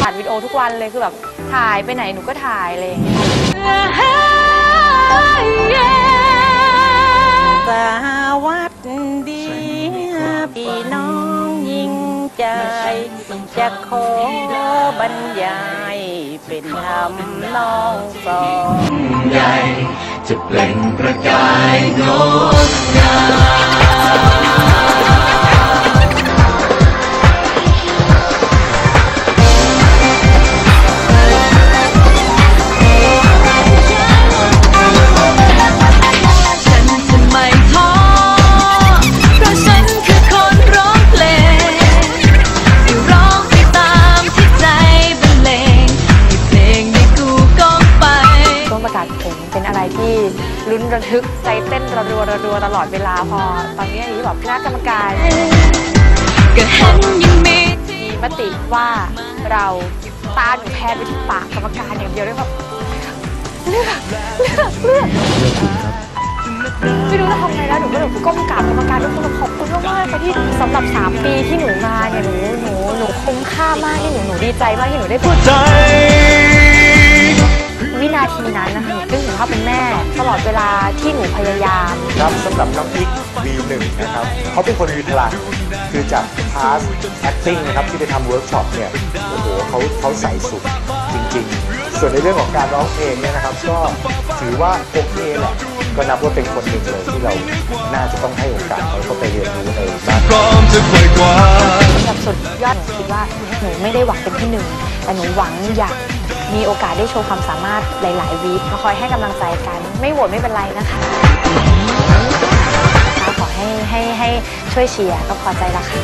ถ่ายวิดีโอทุกวันเลยคือแบบถ่ายไปไหนหนูก็ถ่ายอะไรอย่างเงี้ยสวัสดีพี่น้องยิ่งใจ จะขอบรรยายเป็นธรรมนองสองใหญ่จะเปล่งประกายงด ลุ้นระทึกใจเต้นระรัวระรัวตลอดเวลาพอ ตอนนี้ที่แบบคณะกรรมการก็เห็นยังมีทีมติว่าเราตาหนูแพนไปที่ปากกรรมการอย่างเดียวด้วยแบบเลือกเลือกเลือกไม่รู้จะทำไงแล้วหนูก็แบบก้มกราบกรรมการทุกคนแบบขอบคุณมากๆค่ะที่สำหรับ 3 ปีที่หนูมาเนี่ยหนูหนูหนูคุ้มค่ามากที่หนูหนูดีใจมากที่หนูได้พูด เวลาที่หนูพยายาม ครับสำหรับน้องอีก V1 นะครับเขาเป็นคนมีพลังคือจากพาส acting นะครับที่ไปทำเวิร์กช็อปเนี่ยโอ้โหเขาเขาใส่สุดจริงๆ ส่วนในเรื่องของการร้องเพลงเนี่ยนะครับ ก็ถือว่าโอเคแหละก็นับว่าเป็นคนหนึ่งเลยที่เราน่าจะต้องให้โอกาสเขาเข้าไปเรียนรู้ในด้านพร้อมจะไขว่คว้าสำหรับสุดยอดหนูคิดว่าหนูไม่ได้หวังเป็นที่หนึ่งแต่หนูหวังอยาก มีโอกาสได้โชว์ความสามารถหลายๆวีคมาคอยให้กำลังใจกัน ไม่โหวตไม่เป็นไรนะคะขอให้ให้ให้ช่วยเชียร์ก็พอใจละค่ะ